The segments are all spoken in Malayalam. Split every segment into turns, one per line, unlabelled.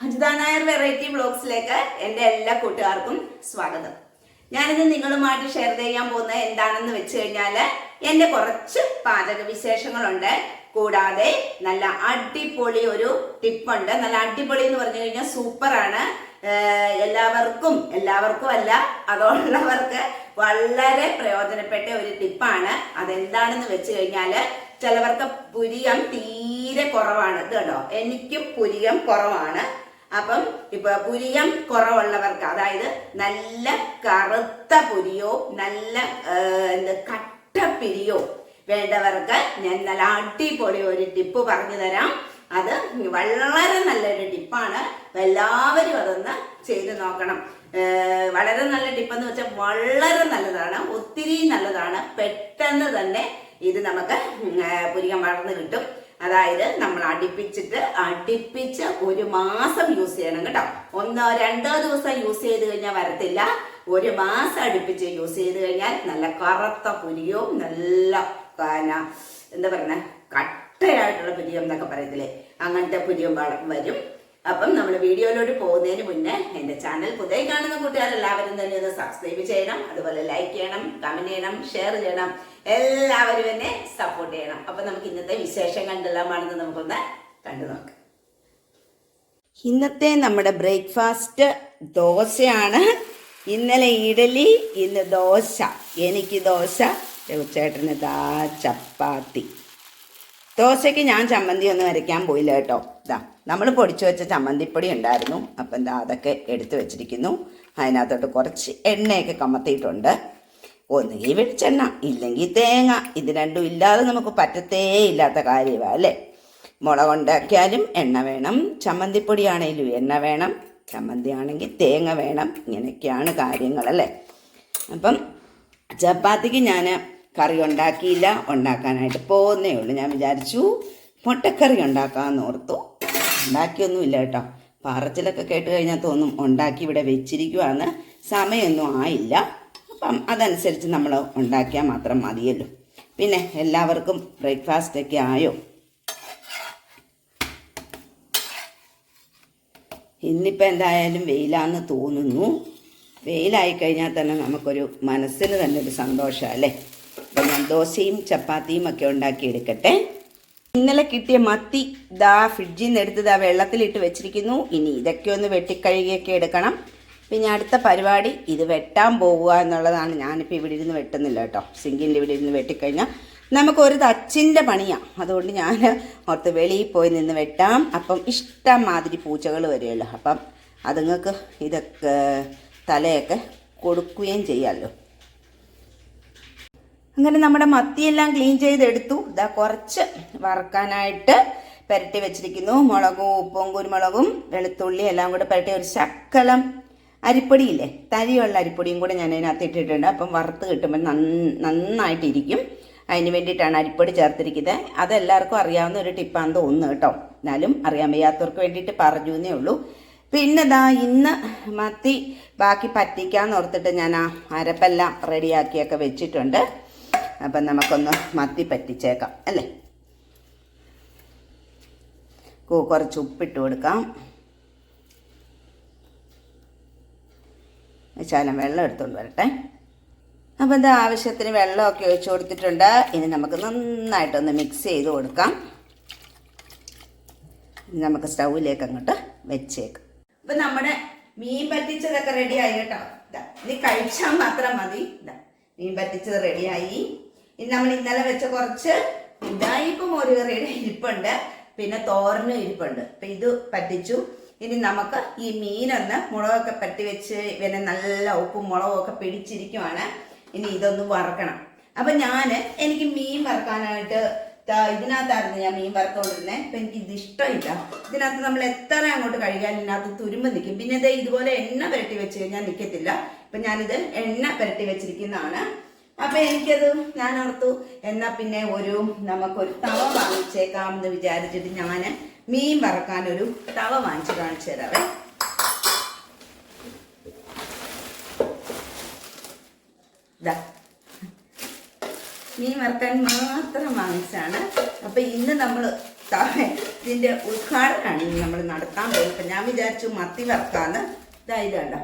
അജിത നായർ വെറൈറ്റി ബ്ലോഗ്സിലേക്ക് എന്റെ എല്ലാ കൂട്ടുകാർക്കും സ്വാഗതം. ഞാനിത് നിങ്ങളുമായിട്ട് ഷെയർ ചെയ്യാൻ പോകുന്നത് എന്താണെന്ന് വെച്ച് കഴിഞ്ഞാൽ എന്റെ കുറച്ച് പാചക വിശേഷങ്ങളുണ്ട്. കൂടാതെ നല്ല അടിപൊളി ഒരു ടിപ്പുണ്ട്. നല്ല അടിപൊളി എന്ന് പറഞ്ഞു കഴിഞ്ഞാൽ സൂപ്പറാണ് എല്ലാവർക്കും എല്ലാവർക്കും അല്ല അതുള്ളവർക്ക് വളരെ പ്രയോജനപ്പെട്ട ഒരു ടിപ്പാണ്. അതെന്താണെന്ന് വെച്ച് കഴിഞ്ഞാൽ ചിലവർക്ക് പുരികം തീരെ കുറവാണ്. ഇത് എനിക്കും പുരികം കുറവാണ്. അപ്പം ഇപ്പൊ പുരിയം കുറവുള്ളവർക്ക് അതായത് നല്ല കറുത്ത പുരിയോ നല്ല എന്ത് കട്ടപ്പിരിയോ വേണ്ടവർക്ക് ഞാൻ നല്ല അടിപൊളി ഒരു ടിപ്പ് പറഞ്ഞു തരാം. അത് വളരെ നല്ലൊരു ടിപ്പാണ്. എല്ലാവരും അതൊന്ന് ചെയ്തു നോക്കണം. വളരെ നല്ല ടിപ്പെന്ന് വെച്ചാൽ വളരെ നല്ലതാണ് ഒത്തിരി നല്ലതാണ്. പെട്ടെന്ന് തന്നെ ഇത് നമുക്ക് പുരികം വളർന്ന് കിട്ടും. അതായത് നമ്മൾ അടുപ്പിച്ചിട്ട് അടുപ്പിച്ച് ഒരു മാസം യൂസ് ചെയ്യണം കേട്ടോ. ഒന്നോ രണ്ടോ ദിവസം യൂസ് ചെയ്ത് കഴിഞ്ഞാൽ വരത്തില്ല. ഒരു മാസം അടുപ്പിച്ച് യൂസ് ചെയ്ത് കഴിഞ്ഞാൽ നല്ല കറുത്ത പുരിയും നല്ല എന്താ പറയുക കട്ടയായിട്ടുള്ള പുരിയം എന്നൊക്കെ പറയത്തില്ലേ? അങ്ങനത്തെ പുരിയം വരും. അപ്പം നമ്മൾ വീഡിയോയിലോട്ട് പോകുന്നതിന് മുന്നേ എന്റെ ചാനൽ പുതിയ കാണുന്ന കൂട്ടുകാരെല്ലാവരും തന്നെ ഒന്ന് സബ്സ്ക്രൈബ് ചെയ്യണം അതുപോലെ ലൈക്ക് ചെയ്യണം കമന്റ് ചെയ്യണം ഷെയർ ചെയ്യണം. എല്ലാവരും എന്നെ സപ്പോർട്ട് ചെയ്യണം. അപ്പം നമുക്ക് ഇന്നത്തെ വിശേഷം കണ്ടെല്ലാമാണെന്ന് നമുക്കൊന്ന് കണ്ടു നോക്കാം. ഇന്നത്തെ നമ്മുടെ ബ്രേക്ക്ഫാസ്റ്റ് ദോശയാണ്. ഇന്നലെ ഇഡലി ഇന്ന് ദോശ. എനിക്ക് ദോശ. ചേട്ടന് ദാ ചപ്പാത്തി. ദോശയ്ക്ക് ഞാൻ ചമ്മന്തി ഒന്നും അരയ്ക്കാൻ പോയില്ല കേട്ടോ. ഇതാ നമ്മൾ പൊടിച്ചു വെച്ച ചമ്മന്തിപ്പൊടി ഉണ്ടായിരുന്നു. അപ്പം എന്താ അതൊക്കെ എടുത്തു വെച്ചിരിക്കുന്നു. അതിനകത്തോട്ട് കുറച്ച് എണ്ണയൊക്കെ കമത്തിയിട്ടുണ്ട്. ഒന്നുകിൽ വെളിച്ചെണ്ണ ഇല്ലെങ്കിൽ തേങ്ങ. ഇത് രണ്ടും ഇല്ലാതെ നമുക്ക് പറ്റത്തേ ഇല്ലാത്ത കാര്യമാണ് അല്ലേ? മുളക് ഉണ്ടാക്കിയാലും എണ്ണ വേണം. ചമ്മന്തിപ്പൊടിയാണേലും എണ്ണ വേണം. ചമ്മന്തി ആണെങ്കിൽ തേങ്ങ വേണം. ഇങ്ങനെയൊക്കെയാണ് കാര്യങ്ങളല്ലേ? അപ്പം ചപ്പാത്തിക്ക് ഞാൻ കറി ഉണ്ടാക്കിയില്ല ഉണ്ടാക്കാനായിട്ട് പോകുന്നേ ഉള്ളൂ. ഞാൻ വിചാരിച്ചു മുട്ടക്കറി ഉണ്ടാക്കാമെന്ന് ഓർത്തു. ഉണ്ടാക്കിയൊന്നുമില്ല കേട്ടോ. പാറച്ചിലൊക്കെ കേട്ട് കഴിഞ്ഞാൽ തോന്നും ഉണ്ടാക്കി ഇവിടെ വെച്ചിരിക്കുവാന്ന്. സമയമൊന്നും ആയില്ല. അപ്പം അതനുസരിച്ച് നമ്മൾ ഉണ്ടാക്കിയാൽ മാത്രം മതിയല്ലോ. പിന്നെ എല്ലാവർക്കും ബ്രേക്ക്ഫാസ്റ്റ് ഒക്കെ ആയോ? ഇന്നിപ്പോൾ എന്തായാലും വെയിലാന്ന് തോന്നുന്നു. വെയിലായി കഴിഞ്ഞാൽ തന്നെ നമുക്കൊരു മനസ്സിന് തന്നെ ഒരു സന്തോഷം അല്ലേ? അപ്പം ഞാൻ ദോശയും ചപ്പാത്തിയും ഒക്കെ ഉണ്ടാക്കി എടുക്കട്ടെ ഇന്നലെ കിട്ടിയ മത്തി ദാ ഫ്രിഡ്ജിൽ നിന്ന് എടുത്തത് ദാ വെള്ളത്തിലിട്ട് വെച്ചിരിക്കുന്നു. ഇനി ഇതൊക്കെ ഒന്ന് വെട്ടിക്കഴുകിയൊക്കെ എടുക്കണം. പിന്നെ അടുത്ത പരിപാടി ഇത് വെട്ടാൻ പോവുക എന്നുള്ളതാണ്. ഞാനിപ്പോൾ ഇവിടെ ഇരുന്ന് വെട്ടുന്നില്ല കേട്ടോ. സിങ്കിന്റെ ഇവിടെ ഇരുന്ന് വെട്ടിക്കഴിഞ്ഞാൽ നമുക്കൊരു തച്ചിന്റെ പണിയാണ് അതുകൊണ്ട് ഞാൻ ഓർത്ത് വെളിയിൽ പോയി നിന്ന് വെട്ടാം. അപ്പം ഇഷ്ടം മാതിരി പൂച്ചകൾ വരുമല്ലോ. അപ്പം അതുങ്ങൾക്ക് ഇതൊക്കെ തലയൊക്കെ കൊടുക്കുകയും ചെയ്യാമല്ലോ. അങ്ങനെ നമ്മുടെ മത്തിയെല്ലാം ക്ലീൻ ചെയ്തെടുത്തു. ഇതാ കുറച്ച് വറക്കാനായിട്ട് പുരട്ടി വെച്ചിരിക്കുന്നു. മുളകും ഉപ്പും കുരുമുളകും വെളുത്തുള്ളി എല്ലാം കൂടെ പുരട്ടി. ഒരു ശക്കലം അരിപ്പൊടിയില്ലേ? തരിയുള്ള അരിപ്പൊടിയും കൂടെ ഞാൻ അതിനകത്ത് ഇട്ടിട്ടുണ്ട്. അപ്പം വറുത്ത് കിട്ടുമ്പോൾ നന്ന നന്നായിട്ടിരിക്കും. അതിന് വേണ്ടിയിട്ടാണ് അരിപ്പൊടി ചേർത്തിരിക്കുന്നത്. അതെല്ലാവർക്കും അറിയാവുന്ന ഒരു ടിപ്പാന്ന് തോന്നുന്നു കേട്ടോ. എന്നാലും അറിയാൻ വയ്യാത്തവർക്ക് വേണ്ടിയിട്ട് പറഞ്ഞു എന്നേ ഉള്ളൂ. പിന്നെ ദാ ഇന്ന് മത്തി ബാക്കി പറ്റിക്കാന്ന് ഓർത്തിട്ട് ഞാൻ ആ അരപ്പെല്ലാം റെഡിയാക്കിയൊക്കെ വെച്ചിട്ടുണ്ട്. അപ്പം നമുക്കൊന്ന് മത്തി പറ്റിച്ചേക്കാം അല്ലേ? കുറച്ച് ഉപ്പിട്ട് കൊടുക്കാം. ശാലം വെള്ളം എടുത്തുകൊണ്ട് വരട്ടെ. അപ്പോൾ ഇത് ആവശ്യത്തിന് വെള്ളമൊക്കെ ഒഴിച്ചു കൊടുത്തിട്ടുണ്ട്. ഇനി നമുക്ക് നന്നായിട്ടൊന്ന് മിക്സ് ചെയ്ത് കൊടുക്കാം. ഇനി നമുക്ക് സ്റ്റൗവിലേക്ക് അങ്ങോട്ട് വെച്ചേക്കാം. അപ്പം നമ്മുടെ മീൻ പറ്റിച്ചതൊക്കെ റെഡിയായി കേട്ടോ. ഇത് കഴിച്ചാൽ മാത്രം മതി. മീൻ പറ്റിച്ചത് റെഡിയായി ഇനി നമ്മൾ ഇന്നലെ വെച്ച കുറച്ച് ഇതായിപ്പം ഒരു കറിയുടെ ഇരിപ്പുണ്ട് പിന്നെ തോരനും ഇരിപ്പുണ്ട്. അപ്പം ഇത് പറ്റിച്ചു. ഇനി നമുക്ക് ഈ മീനൊന്ന് മുളകൊക്കെ പറ്റി വെച്ച് പിന്നെ നല്ല ഉപ്പും മുളകും ഒക്കെ പിടിച്ചിരിക്കുവാണ്. ഇനി ഇതൊന്ന് വറക്കണം. അപ്പം ഞാൻ എനിക്ക് മീൻ വറക്കാനായിട്ട് ഇതിനകത്തായിരുന്നു ഞാൻ മീൻ വറുത്തോണ്ടിരുന്നത് അപ്പം എനിക്ക് ഇത് ഇഷ്ടമില്ല. ഇതിനകത്ത് നമ്മൾ എത്ര അങ്ങോട്ട് കഴിക്കാൻ ഇതിനകത്ത് തുരുമ്പ് നിൽക്കും. പിന്നെ ഇത് ഇതുപോലെ എണ്ണ പുരട്ടി വെച്ച് കഴിഞ്ഞാൽ നിൽക്കത്തില്ല. അപ്പം ഞാനിത് എണ്ണ പുരട്ടി വെച്ചിരിക്കുന്നതാണ്. അപ്പം എനിക്കത് ഞാൻ ഓർത്തു. എന്നാ പിന്നെ ഒരു നമുക്കൊരു തവ വാങ്ങിച്ചേക്കാം എന്ന് വിചാരിച്ചിട്ട് ഞാൻ മീൻ വറക്കാനൊരു തവ വാങ്ങിച്ച് കാണിച്ചു തരാവേ. മീൻ വറുക്കാൻ മാത്രം വാങ്ങിച്ചാണ്. അപ്പൊ ഇന്ന് നമ്മൾ ഇതിന്റെ ഉദ്ഘാടനമാണ് നമ്മൾ നടത്താൻ പോയി ഞാൻ വിചാരിച്ചു മത്തി വറുക്കാന്ന്. ഇതാ കണ്ടോ.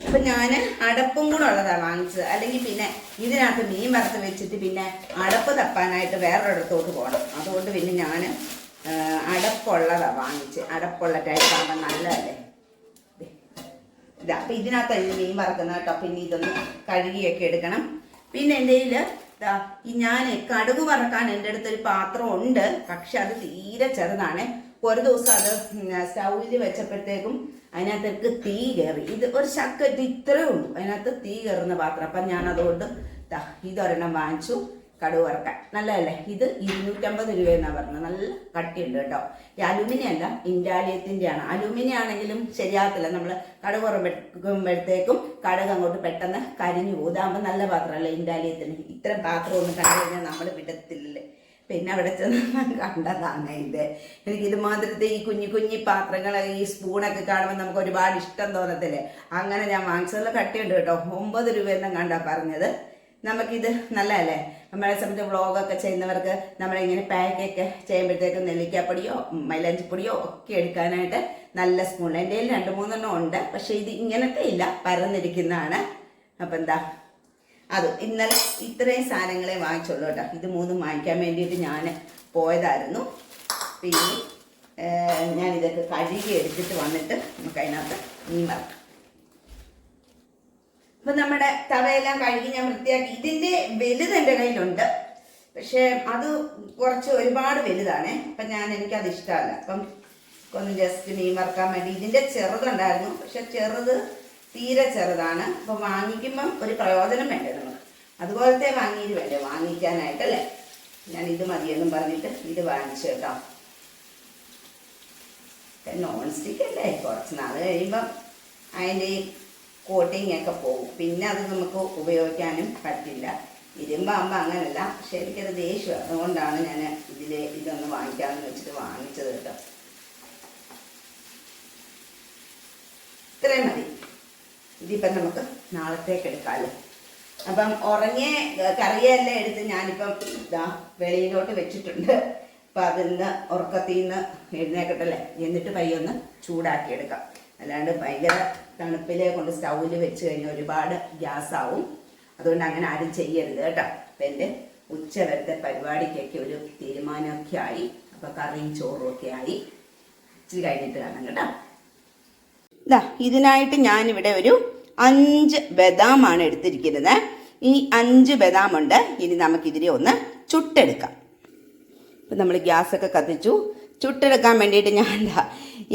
അപ്പം ഞാൻ അടപ്പും കൂടെ ഉള്ളതാണ് വാങ്ങിച്ചത്. അല്ലെങ്കിൽ പിന്നെ ഇതിനകത്ത് മീൻ വറുത്ത് വെച്ചിട്ട് പിന്നെ അടപ്പ് തപ്പാനായിട്ട് വേറൊരിടത്തോട്ട് പോകണം. അതുകൊണ്ട് പിന്നെ ഞാൻ അടപ്പുള്ളതാണ് വാങ്ങിച്ച്. അടപ്പുള്ള ടൈപ്പ് ആകുമ്പോൾ നല്ലതല്ലേ. ഇതാ അപ്പം ഇതിനകത്ത് ഇത് മീൻ വറുക്കുന്ന കേട്ടോ. പിന്നെ ഇതൊന്ന് കഴുകിയൊക്കെ എടുക്കണം. പിന്നെ എന്റെ ഇതാ ഈ ഞാൻ കടുക് വറക്കാൻ എന്റെ അടുത്തൊരു പാത്രം ഉണ്ട്. പക്ഷെ അത് തീരെ ചെറുതാണ്. ഒരു ദിവസം അത് സ്റ്റൗവിൽ വെച്ചപ്പോഴത്തേക്കും അതിനകത്തേക്ക് തീ കയറി. ഇത് ഒരു ശക്കറ്റ് ഇത്രേ ഉള്ളൂ. അതിനകത്ത് തീ കയറുന്ന പാത്രം. അപ്പം ഞാൻ അതുകൊണ്ട് ഇതൊരെണ്ണം വാങ്ങിച്ചു. കടുവ് വറക്കാൻ. നല്ലതല്ലേ? ഇത് ഇരുന്നൂറ്റമ്പത് രൂപയെന്നാണ് പറഞ്ഞത്. നല്ല കട്ടിയുണ്ട് കേട്ടോ. ഈ അലുമിനിയം അല്ല ഇൻഡാലിയത്തിന്റെ ആണ് അലുമിനിയം ആണെങ്കിലും ശരിയാകത്തില്ല. നമ്മൾ കടുക് വറക്കുമ്പോഴത്തേക്കും കടുക് അങ്ങോട്ട് പെട്ടെന്ന് കരിഞ്ഞു പോകും. നല്ല പാത്രമല്ലേ ഇൻഡാലിയത്തിന്? ഇത്രയും പാത്രം ഒന്നും കണ്ടു കഴിഞ്ഞാൽ നമ്മൾ വിടത്തില്ലല്ലേ? പിന്നെ അവിടെ ചെന്ന് കണ്ടതാണ് ഇത്. എനിക്ക് ഇതുമാതിരത്തെ ഈ കുഞ്ഞു കുഞ്ഞി പാത്രങ്ങൾ ഈ സ്പൂണൊക്കെ കാണുമ്പോൾ നമുക്ക് ഒരുപാട് ഇഷ്ടം തോന്നത്തില്ലേ? അങ്ങനെ ഞാൻ വാങ്ങിച്ചതിൽ കട്ടിയുണ്ട് കേട്ടോ. ഒമ്പത് രൂപയെന്നും കണ്ടാ പറഞ്ഞത്. നമുക്കിത് നല്ലതല്ലേ? നമ്മളെ സംബന്ധിച്ച് വ്ളോഗൊക്കെ ചെയ്യുന്നവർക്ക് നമ്മളിങ്ങനെ പാക്കൊക്കെ ചെയ്യുമ്പോഴത്തേക്കും നെല്ലിക്കാപ്പൊടിയോ മൈലാഞ്ചിപ്പൊടിയോ ഒക്കെ എടുക്കാനായിട്ട് നല്ല സ്പൂൺ. എന്റെ രണ്ട് മൂന്നെണ്ണം ഉണ്ട്. പക്ഷേ ഇത് ഇങ്ങനത്തെ ഇല്ല. പരന്നിരിക്കുന്നതാണ്. അപ്പം എന്താ? അത് ഇന്നലെ ഇത്രയും സാധനങ്ങളെ വാങ്ങിച്ചുള്ളൂ കേട്ടോ. ഇത് മൂന്നും വാങ്ങിക്കാൻ വേണ്ടിയിട്ട് ഞാൻ പോയതായിരുന്നു. പിന്നെ ഞാൻ ഇതൊക്കെ കഴുകി എടുത്തിട്ട് വന്നിട്ട് നമുക്ക് അതിനകത്ത് മീൻ വറക്കാം. അപ്പം നമ്മുടെ തവയെല്ലാം കഴുകി ഞാൻ വൃത്തിയാക്കി. ഇതിന്റെ വലുത് എന്റെ കയ്യിലുണ്ട്. പക്ഷേ അത് കുറച്ച് ഒരുപാട് വലുതാണ്. അപ്പം ഞാൻ എനിക്കത് ഇഷ്ടമല്ല. അപ്പം ഒന്ന് ജസ്റ്റ് മീൻ വറക്കാൻ വേണ്ടി. ഇതിന്റെ ചെറുതുണ്ടായിരുന്നു. പക്ഷെ ചെറുത് തീരെ ചെറുതാണ്. അപ്പൊ വാങ്ങിക്കുമ്പം ഒരു പ്രയോജനം വേണ്ടേ നമുക്ക്? അതുപോലത്തെ വാങ്ങിയിട്ട് വേണ്ടേ? വാങ്ങിക്കാനായിട്ടല്ലേ? ഞാൻ ഇത് മതിയെന്നും പറഞ്ഞിട്ട് ഇത് വാങ്ങിച്ചു കേട്ടോ. നോൺ സ്റ്റിക്ക് അല്ലേ? കുറച്ച് നാൾ കഴിയുമ്പം അതിന്റെ ഈ കോട്ടിങ് ഒക്കെ പോകും. പിന്നെ അത് നമുക്ക് ഉപയോഗിക്കാനും പറ്റില്ല. ഇരുമ്പാകുമ്പോൾ അങ്ങനല്ല. പക്ഷെ എനിക്കത് ദേഷ്യം. അതുകൊണ്ടാണ് ഞാൻ ഇതിൽ ഇതൊന്ന് വാങ്ങിക്കാമെന്ന് വെച്ചിട്ട് വാങ്ങിച്ചത് കേട്ടോ. ഇത്രയും മതി. ഇതിപ്പം നമുക്ക് നാളത്തേക്ക് എടുക്കാമല്ലോ. അപ്പം ഉറങ്ങിയ കറിയെല്ലാം എടുത്ത് ഞാനിപ്പം ഇതാ വെളിയിലോട്ട് വെച്ചിട്ടുണ്ട്. അപ്പം അതിന്ന് ഉറക്കത്തിൽ നിന്ന് എഴുന്നേക്കട്ടല്ലേ? എന്നിട്ട് പയ്യൊന്ന് ചൂടാക്കി എടുക്കാം അല്ലാണ്ട് ഭയങ്കര തണുപ്പിൽ കൊണ്ട് സ്റ്റൗവിൽ വെച്ച് കഴിഞ്ഞാൽ ഒരുപാട് ഗ്യാസ് ആവും അതുകൊണ്ട് അങ്ങനെ ആരും ചെയ്യരുത് കേട്ടോ. അപ്പം എന്റെ ഉച്ചവരത്തെ പരിപാടിക്കൊക്കെ ഒരു തീരുമാനമൊക്കെ ആയി. അപ്പം കറിയും ചോറും ഒക്കെ ആയി. ഇച്ചിരി കഴിഞ്ഞിട്ട് കാണാം കേട്ടോ. ഇതാ ഇതിനായിട്ട് ഞാനിവിടെ ഒരു അഞ്ച് ബദാമാണ് എടുത്തിരിക്കുന്നത്. ഈ അഞ്ച് ബദാം ഉണ്ട് ഇനി നമുക്കിതിനെ ഒന്ന് ചുട്ടെടുക്കാം. ഇപ്പം നമ്മൾ ഗ്യാസൊക്കെ കത്തിച്ചു. ചുട്ടെടുക്കാൻ വേണ്ടിയിട്ട് ഞാൻ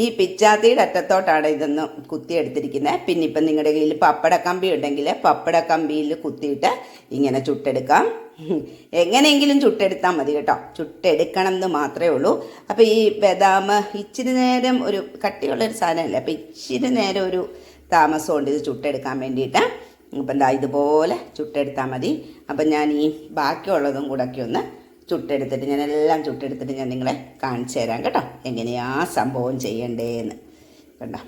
ഈ പിച്ചാത്തിയുടെ അറ്റത്തോട്ടാണ് ഇതൊന്ന് കുത്തിയെടുത്തിരിക്കുന്നത്. പിന്നെ ഇപ്പം നിങ്ങളുടെ കയ്യിൽ പപ്പടക്കമ്പി ഉണ്ടെങ്കിൽ പപ്പടക്കമ്പിയിൽ കുത്തിയിട്ട് ഇങ്ങനെ ചുട്ടെടുക്കാം. എങ്ങനെയെങ്കിലും ചുട്ടെടുത്താൽ മതി കേട്ടോ. ചുട്ടെടുക്കണം എന്ന് മാത്രമേ ഉള്ളൂ. അപ്പോൾ ഈ ബദാം ഇച്ചിരി നേരം ഒരു കട്ടിയുള്ള ഒരു സാധനമല്ലേ? അപ്പോൾ ഇച്ചിരി നേരം ഒരു താമസമുണ്ട് ഇത് ചുട്ടെടുക്കാൻ വേണ്ടിയിട്ട്. അപ്പം എന്താ ഇതുപോലെ ചുട്ടെടുത്താൽ മതി. അപ്പം ഞാൻ ഈ ബാക്കിയുള്ളതും കൂടെ ഒക്കെ ഒന്ന് ചുട്ടെടുത്തിട്ട് ഞാൻ എല്ലാം ചുട്ടെടുത്തിട്ട് ഞാൻ നിങ്ങളെ കാണിച്ചു തരാം കേട്ടോ. എങ്ങനെയാ സംഭവം ചെയ്യണ്ടേന്ന് കണ്ടോ?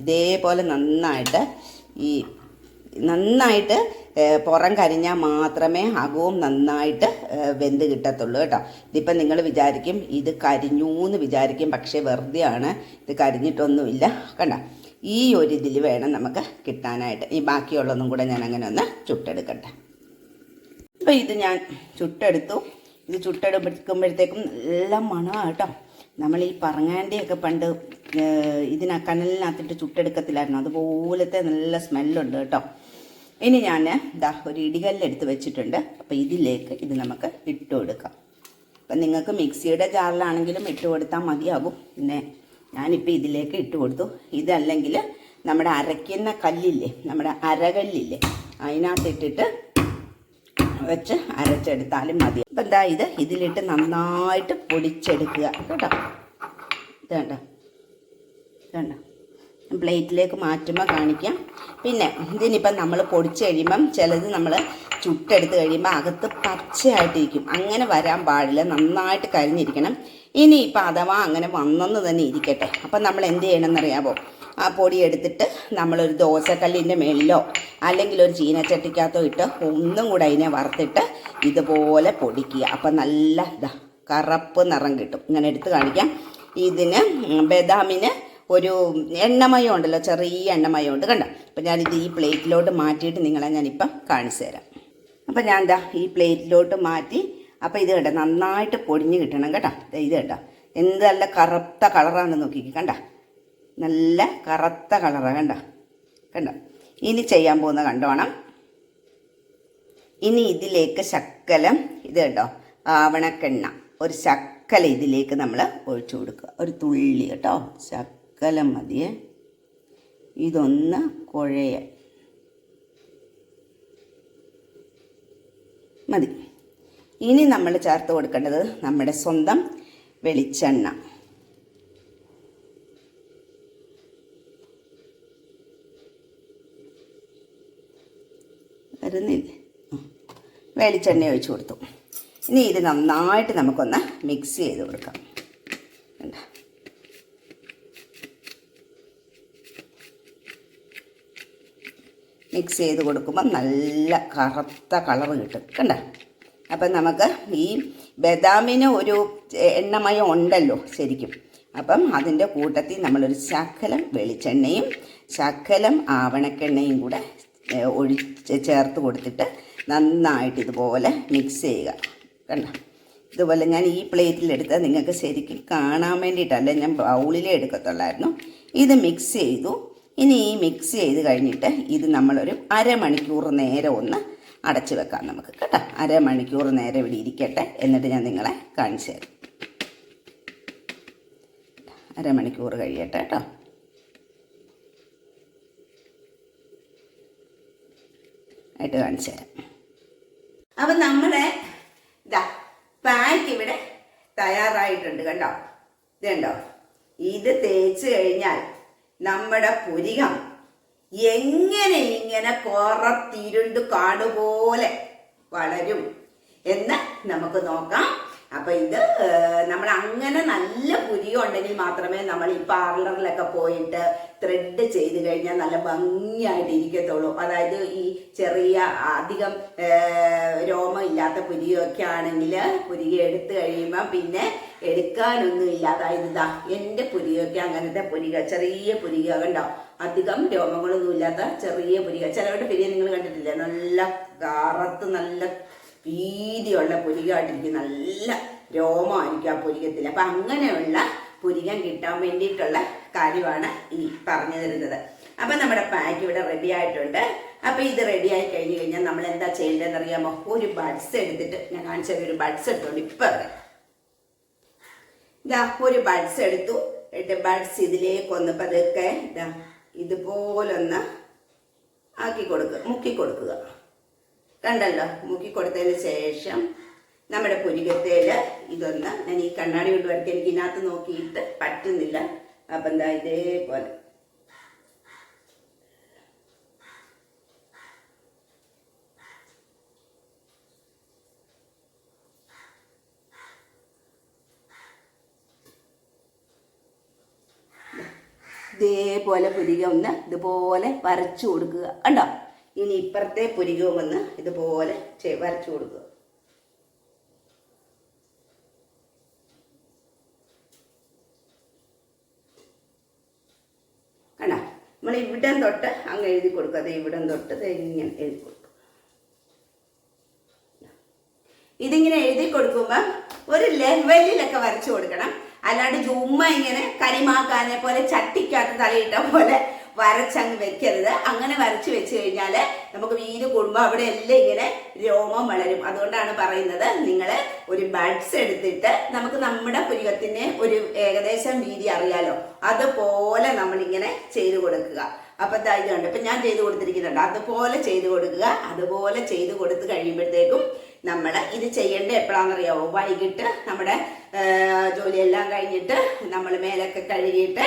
ഇതേപോലെ നന്നായിട്ട് ഈ നന്നായിട്ട് പുറം കരിഞ്ഞാൽ മാത്രമേ അകവും നന്നായിട്ട് വെന്ത് കിട്ടത്തുള്ളൂ കേട്ടോ. ഇതിപ്പം നിങ്ങൾ വിചാരിക്കും ഇത് കരിഞ്ഞു എന്ന് വിചാരിക്കും പക്ഷേ വെറുതെയാണ് ഇത് കരിഞ്ഞിട്ടൊന്നുമില്ല. കണ്ട? ഈ ഒരു ഇതിൽ വേണം നമുക്ക് കിട്ടാനായിട്ട്. ഈ ബാക്കിയുള്ളതും കൂടെ ഞാൻ അങ്ങനെ ഒന്ന് ചുട്ടെടുക്കട്ടെ. അപ്പോൾ ഇത് ഞാൻ ചുട്ടെടുത്തു. ഇത് ചുട്ടെടുക്കുമ്പോഴത്തേക്കും നല്ല മണമാണ് കേട്ടോ. നമ്മൾ ഈ പറങ്ങാണ്ടിയൊക്കെ പണ്ട് ഇതിന കനലിനകത്തിട്ട് ചുട്ടെടുക്കത്തില്ലായിരുന്നു. അതുപോലത്തെ നല്ല സ്മെല്ലുണ്ട് കേട്ടോ. ഇനി ഞാൻ ഇതാ ഒരു ഇടികല്ലെടുത്ത് വെച്ചിട്ടുണ്ട്. അപ്പോൾ ഇതിലേക്ക് ഇത് നമുക്ക് ഇട്ട് കൊടുക്കാം. അപ്പം നിങ്ങൾക്ക് മിക്സിയുടെ ജാറിലാണെങ്കിലും ഇട്ട് കൊടുത്താൽ മതിയാകും. പിന്നെ ഞാനിപ്പോൾ ഇതിലേക്ക് ഇട്ട് കൊടുത്തു. ഇതല്ലെങ്കിൽ നമ്മുടെ അരയ്ക്കുന്ന കല്ലില്ലേ നമ്മുടെ അരകല്ലില്ലേ അതിനകത്തിട്ടിട്ട് വെച്ച് അരച്ചെടുത്താലും മതി. അപ്പം എന്താ ഇത് ഇതിലിട്ട് നന്നായിട്ട് പൊടിച്ചെടുക്കുക. കേട്ടോ? ഇത് കണ്ടോ? ഇത് കണ്ടോ? പ്ലേറ്റിലേക്ക് മാറ്റുമ്പോൾ കാണിക്കാം. പിന്നെ ഇതിനിപ്പം നമ്മൾ പൊടിച്ച് കഴിയുമ്പം ചിലത് നമ്മൾ ചുട്ടെടുത്ത് കഴിയുമ്പോൾ അകത്ത് പച്ചയായിട്ടിരിക്കും. അങ്ങനെ വരാൻ പാടില്ല. നന്നായിട്ട് കരിഞ്ഞിരിക്കണം. ഇനിയിപ്പോൾ അഥവാ അങ്ങനെ വന്നെന്ന് തന്നെ ഇരിക്കട്ടെ. അപ്പം നമ്മൾ എന്ത് ചെയ്യണമെന്നറിയാമോ ആ പൊടി എടുത്തിട്ട് നമ്മളൊരു ദോശക്കല്ലിന്റെ മേളിലോ അല്ലെങ്കിൽ ഒരു ചീനച്ചട്ടിക്കകത്തോ ഇട്ട് ഒന്നും കൂടെ അതിനെ വറുത്തിട്ട് ഇതുപോലെ പൊടിക്കുക. അപ്പം നല്ല കറുപ്പ് നിറം കിട്ടും. ഇങ്ങനെ എടുത്ത് കാണിക്കാം. ഇതിന് ബദാമിന് ഒരു എണ്ണമയം ഉണ്ടല്ലോ ചെറിയ എണ്ണമയം ഉണ്ട്. കണ്ടോ? അപ്പം ഞാനിത് ഈ പ്ലേറ്റിലോട്ട് മാറ്റിയിട്ട് നിങ്ങളെ ഞാനിപ്പം കാണിച്ചു തരാം. അപ്പം ഞാൻ എന്താ ഈ പ്ലേറ്റിലോട്ട് മാറ്റി അപ്പം ഇത് കേട്ടോ നന്നായിട്ട് പൊടിഞ്ഞ് കിട്ടണം കേട്ടോ. ഇത് കേട്ടോ എന്ത് നല്ല കറുത്ത കളറാണെന്ന് നോക്കിക്ക് കണ്ട? നല്ല കറുത്ത കളറാണ് കണ്ട? കണ്ട? ഇനി ചെയ്യാൻ പോകുന്ന കണ്ടോണം. ഇനി ഇതിലേക്ക് ശക്കലം ഇത് കേട്ടോ ആവണക്കെണ്ണ. ഒരു ശക്കല ഇതിലേക്ക് നമ്മൾ ഒഴിച്ചു കൊടുക്കുക. ഒരു തുള്ളി കേട്ടോ. ശക്കലം മതിയേ. ഇതൊന്ന് കുഴയ മതി. ഇനി നമ്മൾ ചേർത്ത് കൊടുക്കേണ്ടത് നമ്മുടെ സ്വന്തം വെളിച്ചെണ്ണ. വെളിച്ചെണ്ണ ഒഴിച്ചു കൊടുത്തു. ഇനി ഇത് നന്നായിട്ട് നമുക്കൊന്ന് മിക്സ് ചെയ്ത് കൊടുക്കാം. കണ്ടോ? മിക്സ് ചെയ്ത് കൊടുക്കുമ്പോൾ നല്ല കറുത്ത കളർ കിട്ടും കണ്ട? അപ്പം നമുക്ക് ഈ ബദാമിന് ഒരു എണ്ണമയം ഉണ്ടല്ലോ ശരിക്കും. അപ്പം അതിന്റെ കൂട്ടത്തിൽ നമ്മളൊരു ശകലം വെളിച്ചെണ്ണയും ശകലം ആവണക്കെണ്ണയും കൂടെ ഒഴിച്ച് ചേർത്ത് കൊടുത്തിട്ട് നന്നായിട്ട് ഇതുപോലെ മിക്സ് ചെയ്യുക കണ്ട? ഇതുപോലെ ഞാൻ ഈ പ്ലേറ്റിലെടുത്ത് നിങ്ങൾക്ക് ശരിക്കും കാണാൻ വേണ്ടിയിട്ടല്ല ഞാൻ ബൗളിലേ എടുക്കത്തുള്ളായിരുന്നു. ഇത് മിക്സ് ചെയ്തു ഇനി ഈ മിക്സ് ചെയ്ത് കഴിഞ്ഞിട്ട് ഇത് നമ്മളൊരു അരമണിക്കൂർ നേരം ഒന്ന് അടച്ചു വെക്കാം നമുക്ക് കേട്ടോ. അരമണിക്കൂർ നേരം ഇവിടെ ഇരിക്കട്ടെ എന്നിട്ട് ഞാൻ നിങ്ങളെ കാണിച്ചു തരാം. അരമണിക്കൂർ കഴിയട്ടെ കേട്ടോ. ആയിട്ട് കാണിച്ചു തരാം. അപ്പം നമ്മുടെ ഇതാ പാക്ക് ഇവിടെ തയ്യാറായിട്ടുണ്ട് കണ്ടോ? ഇതുണ്ടോ? ഇത് തേച്ച് കഴിഞ്ഞാൽ നമ്മുടെ പുരികം എങ്ങനെ ഇങ്ങനെ കുറത്തിരുണ്ട് കാടുപോലെ വളരും എന്ന് നമുക്ക് നോക്കാം. അപ്പൊ ഇത് നമ്മൾ അങ്ങനെ നല്ല പുരികം ഉണ്ടെങ്കിൽ മാത്രമേ നമ്മൾ ഈ പാർലറിലൊക്കെ പോയിട്ട് ത്രെഡ് ചെയ്ത് കഴിഞ്ഞാൽ നല്ല ഭംഗിയായിട്ട് ഇരിക്കത്തുള്ളൂ. അതായത് ഈ ചെറിയ അധികം രോമം ഇല്ലാത്ത പുരികമൊക്കെ ആണെങ്കിൽ പുരിക എടുത്തു കഴിയുമ്പോൾ പിന്നെ എടുക്കാനൊന്നും ഇല്ല അതായത് ഇതാ എന്റെ പുരികയൊക്കെ അങ്ങനത്തെ പുരിക ചെറിയ പുരിക കണ്ടോ അധികം രോമങ്ങളൊന്നും ഇല്ലാത്ത ചെറിയ പുരിക ചിലവരുടെ പുരിക നിങ്ങൾ കണ്ടിട്ടില്ലേ? നല്ല കറുത്ത് നല്ല വീതിയുള്ള പുരികമായിട്ടിരിക്കും നല്ല രോമമായിരിക്കും ആ പുരികത്തിൽ അപ്പം അങ്ങനെയുള്ള പുരികം കിട്ടാൻ വേണ്ടിയിട്ടുള്ള കാര്യമാണ് ഈ പറഞ്ഞു തരുന്നത്. അപ്പം നമ്മുടെ പാക്ക് ഇവിടെ റെഡി ആയിട്ടുണ്ട്. അപ്പം ഇത് റെഡി ആയി കഴിഞ്ഞ് കഴിഞ്ഞാൽ നമ്മൾ എന്താ ചെയ്യേണ്ടതെന്ന് അറിയാമോ ഒരു ബഡ്സ് എടുത്തിട്ട് ഞാൻ കാണിച്ചത് ഒരു ബഡ്സ് എടുത്തോണ്ട് ഇപ്പം ഇതാ ഒരു ബഡ്സ് എടുത്തു. എന്നിട്ട് ബഡ്സ് ഇതിലേക്ക് ഒന്ന് പതുക്കെ ഇതാ ഇതുപോലൊന്ന് ആക്കി കൊടുക്കുക മുക്കി കൊടുക്കുക. കണ്ടല്ലോ മുക്കി കൊടുത്തതിന് ശേഷം നമ്മുടെ പുരികത്തേൽ ഇതൊന്ന് ഞാൻ ഈ കണ്ണാടി കൊണ്ട് വരയ്ക്കാൻ എനിക്ക് ഇതിനകത്ത് നോക്കിയിട്ട് പറ്റുന്നില്ല. അപ്പം എന്താ ഇതേപോലെ. ഇതേപോലെ പുരിക ഒന്ന് ഇതുപോലെ വരച്ചു കൊടുക്കുക. കണ്ടോ? ഇനി ഇപ്പുറത്തെ പുരികവും ഒന്ന് ഇതുപോലെ വരച്ചു കൊടുക്കുക. കണ്ടോ? നമ്മൾ ഇവിടം തൊട്ട് അങ്ങ് എഴുതി കൊടുക്കുക. അത് ഇവിടം തൊട്ട് ഇങ്ങനെ എഴുതി കൊടുക്കുക. ഇതിങ്ങനെ എഴുതി കൊടുക്കുമ്പോൾ ഒരു ലെവലിലൊക്കെ വരച്ചു കൊടുക്കണം. അല്ലാണ്ട് ചുമ്മാ ഇങ്ങനെ കരിമാക്കാനെ പോലെ ചട്ടിക്കകത്ത് തലയിട്ട പോലെ വരച്ചങ്ങ് വെക്കരുത്. അങ്ങനെ വരച്ച് വെച്ച് കഴിഞ്ഞാൽ നമുക്ക് വീട് കൂടുമ്പോൾ അവിടെ എല്ലാം ഇങ്ങനെ രോമം വളരും. അതുകൊണ്ടാണ് പറയുന്നത് നിങ്ങൾ ഒരു ബഡ്സ് എടുത്തിട്ട് നമുക്ക് നമ്മുടെ പുരികത്തിന് ഒരു ഏകദേശം വീതി അറിയാലോ. അതുപോലെ നമ്മളിങ്ങനെ ചെയ്തു കൊടുക്കുക. അപ്പൊ ഇതായത് ഇത് കണ്ടു? ഇപ്പൊ ഞാൻ ചെയ്തു കൊടുത്തിരിക്കുന്നുണ്ട്. അതുപോലെ ചെയ്തു കൊടുക്കുക. അതുപോലെ ചെയ്തു കൊടുത്ത് കഴിയുമ്പോഴത്തേക്കും നമ്മൾ ഇത് ചെയ്യേണ്ടത് എപ്പോഴാണെന്നറിയാവോ വൈകിട്ട് നമ്മുടെ ജോലിയെല്ലാം കഴിഞ്ഞിട്ട് നമ്മൾ മേലൊക്കെ കഴുകിയിട്ട്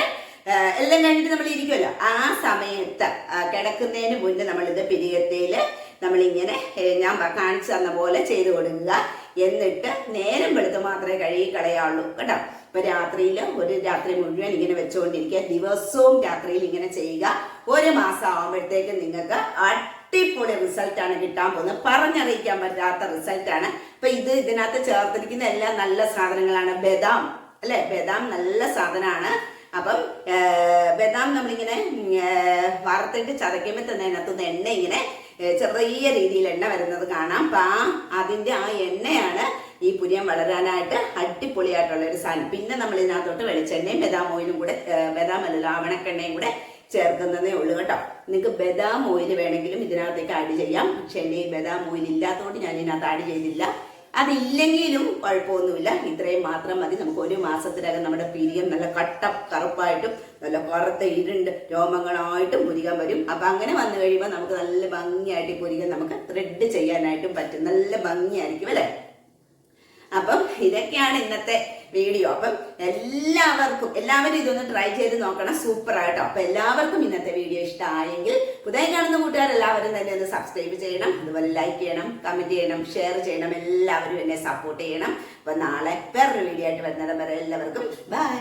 എല്ലാം കഴിഞ്ഞിട്ട് നമ്മൾ ഇരിക്കുമല്ലോ ആ സമയത്ത് കിടക്കുന്നതിന് മുന്നേ നമ്മളിത് പിരികത്തേൽ നമ്മളിങ്ങനെ ഞാൻ കാണിച്ചു തന്ന പോലെ ചെയ്തു കൊടുക്കുക. എന്നിട്ട് നേരം വെളുത്ത് മാത്രമേ കഴുകി കളയാവുള്ളൂ. കേട്ടോ? ഇപ്പൊ രാത്രിയിൽ ഒരു രാത്രി മുഴുവൻ ഇങ്ങനെ വെച്ചുകൊണ്ടിരിക്കുക ദിവസവും രാത്രിയിൽ ഇങ്ങനെ ചെയ്യുക. ഒരു മാസം ആകുമ്പോഴത്തേക്ക് നിങ്ങൾക്ക് അടിപൊളി റിസൾട്ടാണ് കിട്ടാൻ പോകുന്നത്. പറഞ്ഞറിയിക്കാൻ പറ്റാത്ത റിസൾട്ടാണ്. അപ്പൊ ഇത് ഇതിനകത്ത് ചേർത്തിരിക്കുന്ന എല്ലാം നല്ല സാധനങ്ങളാണ്. ബദാം അല്ലെ? ബദാം നല്ല സാധനമാണ്. അപ്പം ബദാം നമ്മളിങ്ങനെ വറുത്തിട്ട് ചതയ്ക്കുമ്പോൾ തന്നെ അതിനകത്തുനിന്ന് എണ്ണ ഇങ്ങനെ ചെറിയ രീതിയിൽ എണ്ണ വരുന്നത് കാണാം. അപ്പൊ ആ അതിന്റെ ആ എണ്ണയാണ് ഈ പുരിയം വളരാനായിട്ട് അടിപൊളിയായിട്ടുള്ള ഒരു സാധനം. പിന്നെ നമ്മൾ ഇതിനകത്തോട്ട് വെളിച്ചെണ്ണയും ബദാം ഓയിലും കൂടെ ബദാം അല്ലല്ലോ ആവണക്കെണ്ണയും കൂടെ ചേർക്കുന്നതേ ഉള്ളൂ കേട്ടോ. നിങ്ങൾക്ക് ബദാം ഓയിൽ വേണമെങ്കിലും ഇതിനകത്തേക്ക് ആഡ് ചെയ്യാം. പക്ഷെ എന്റെ ഈ ബദാം ഓയിൽ ഇല്ലാത്തതുകൊണ്ട് ഞാൻ ഇതിനകത്ത് ആഡ് ചെയ്തില്ല. അതില്ലെങ്കിലും കുഴപ്പമൊന്നുമില്ല. ഇത്രയും മാത്രം മതി. നമുക്ക് ഒരു മാസത്തിനകം നമ്മുടെ പിരിയം നല്ല കട്ട കറുപ്പായിട്ടും നല്ല കറുത്ത ഇരുണ്ട് രോമങ്ങളായിട്ടും പുരികം വരും അപ്പം അങ്ങനെ വന്നു കഴിയുമ്പോൾ നമുക്ക് നല്ല ഭംഗിയായിട്ട് പുരികം നമുക്ക് ത്രെഡ് ചെയ്യാനായിട്ടും പറ്റും. നല്ല ഭംഗിയായിരിക്കും അല്ലേ? അപ്പം ഇതൊക്കെയാണ് ഇന്നത്തെ വീഡിയോ അപ്പം എല്ലാവർക്കും എല്ലാവരും ഇതൊന്ന് ട്രൈ ചെയ്ത് നോക്കണം. സൂപ്പർ ആയിട്ടോ അപ്പൊ എല്ലാവർക്കും ഇന്നത്തെ വീഡിയോ ഇഷ്ടമായെങ്കിൽ പുതിയ കാണുന്ന കൂട്ടുകാർ എല്ലാവരും തന്നെ ഒന്ന് സബ്സ്ക്രൈബ് ചെയ്യണം. അതുപോലെ ലൈക്ക് ചെയ്യണം കമന്റ് ചെയ്യണം ഷെയർ ചെയ്യണം. എല്ലാവരും എന്നെ സപ്പോർട്ട് ചെയ്യണം. അപ്പൊ നാളെ വേറൊരു വീഡിയോ ആയിട്ട് വരുന്നത് വരെ എല്ലാവർക്കും ബൈ